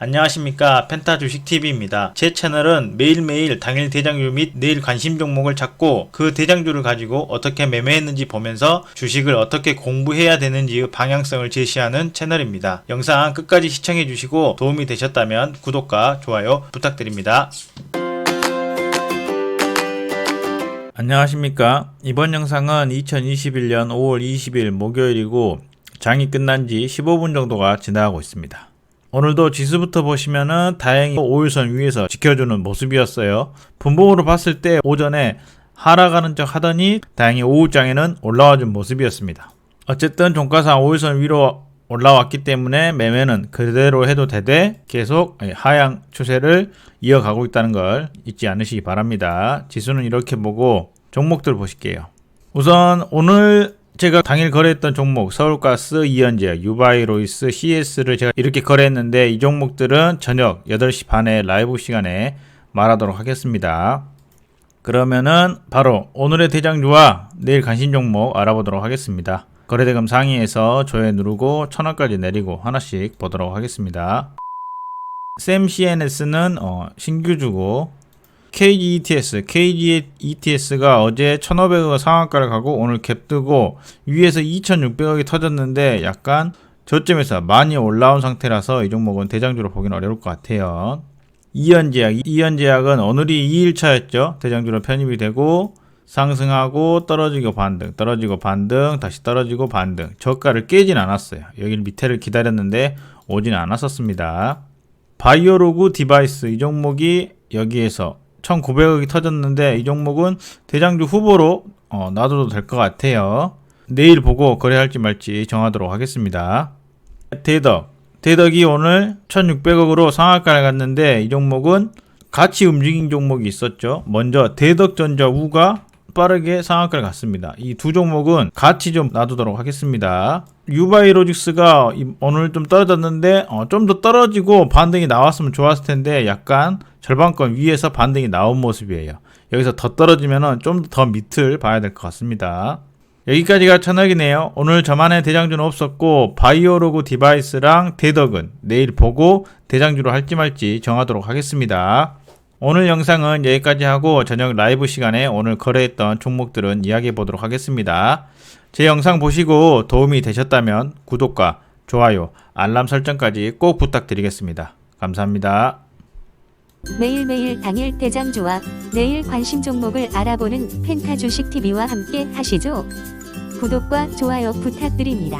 안녕하십니까 펜타 주식TV입니다. 제 채널은 매일매일 당일 대장주 및 내일 관심 종목을 찾고 그 대장주를 가지고 어떻게 매매했는지 보면서 주식을 어떻게 공부해야 되는지의 방향성을 제시하는 채널입니다. 영상 끝까지 시청해 주시고 도움이 되셨다면 구독과 좋아요 부탁드립니다. 안녕하십니까. 이번 영상은 2021년 5월 20일 목요일이고 장이 끝난 지 15분 정도가 지나가고 있습니다. 오늘도 지수부터 보시면은 다행히 5일선 위에서 지켜주는 모습이었어요. 분봉으로 봤을 때 오전에 하락하는 척 하더니 다행히 오후장에는 올라와준 모습이었습니다. 어쨌든 종가상 5일선 위로 올라왔기 때문에 매매는 그대로 해도 되되 계속 하향 추세를 이어가고 있다는 걸 잊지 않으시기 바랍니다. 지수는 이렇게 보고 종목들 보실게요. 우선 오늘 제가 당일 거래했던 종목 서울가스, 이현제, 유바이로이스, CS를 제가 이렇게 거래했는데 이 종목들은 저녁 8시 반에 라이브 시간에 말하도록 하겠습니다. 그러면은 바로 오늘의 대장주와 내일 관심 종목 알아보도록 하겠습니다. 거래대금 상위에서 조회 누르고 천원까지 내리고 하나씩 보도록 하겠습니다. 샘CNS는 어, 신규주고 KGETS, KGETS가 어제 1,500억 상한가를 가고 오늘 갭 뜨고 위에서 2,600억이 터졌는데 약간 저점에서 많이 올라온 상태라서 이 종목은 대장주로 보기는 어려울 것 같아요. 이연제약, 이연제약은 오늘이 2일차였죠. 대장주로 편입이 되고 상승하고 떨어지고 반등, 떨어지고 반등, 다시 떨어지고 반등. 저가를 깨진 않았어요. 여기 밑에를 기다렸는데 오진 않았었습니다. 바이오로그 디바이스 이 종목이 여기에서 1,900억이 터졌는데 이 종목은 대장주 후보로 어, 놔둬도 될 것 같아요. 내일 보고 거래할지 말지 정하도록 하겠습니다. 대덕. 대덕이 오늘 1,600억으로 상한가를 갔는데 이 종목은 같이 움직인 종목이 있었죠. 먼저 대덕전자 우가 빠르게 상한가를 갔습니다. 이 두 종목은 같이 좀 놔두도록 하겠습니다. 유바이로직스가 이- 오늘 좀 떨어졌는데 어, 좀 더 떨어지고 반등이 나왔으면 좋았을 텐데 약간 절반권 위에서 반등이 나온 모습이에요. 여기서 더 떨어지면은 좀 더 밑을 봐야 될 것 같습니다. 여기까지가 천억이네요. 오늘 저만의 대장주는 없었고 바이오로그 디바이스랑 대덕은 내일 보고 대장주로 할지 말지 정하도록 하겠습니다. 오늘 영상은 여기까지 하고 저녁 라이브 시간에 오늘 거래했던 종목들은 이야기해 보도록 하겠습니다. 제 영상 보시고 도움이 되셨다면 구독과 좋아요, 알람 설정까지 꼭 부탁드리겠습니다. 감사합니다. 매일매일 당일 대장주와 내일 관심 종목을 알아보는 펜타 주식 TV와 함께 하시죠. 구독과 좋아요 부탁드립니다.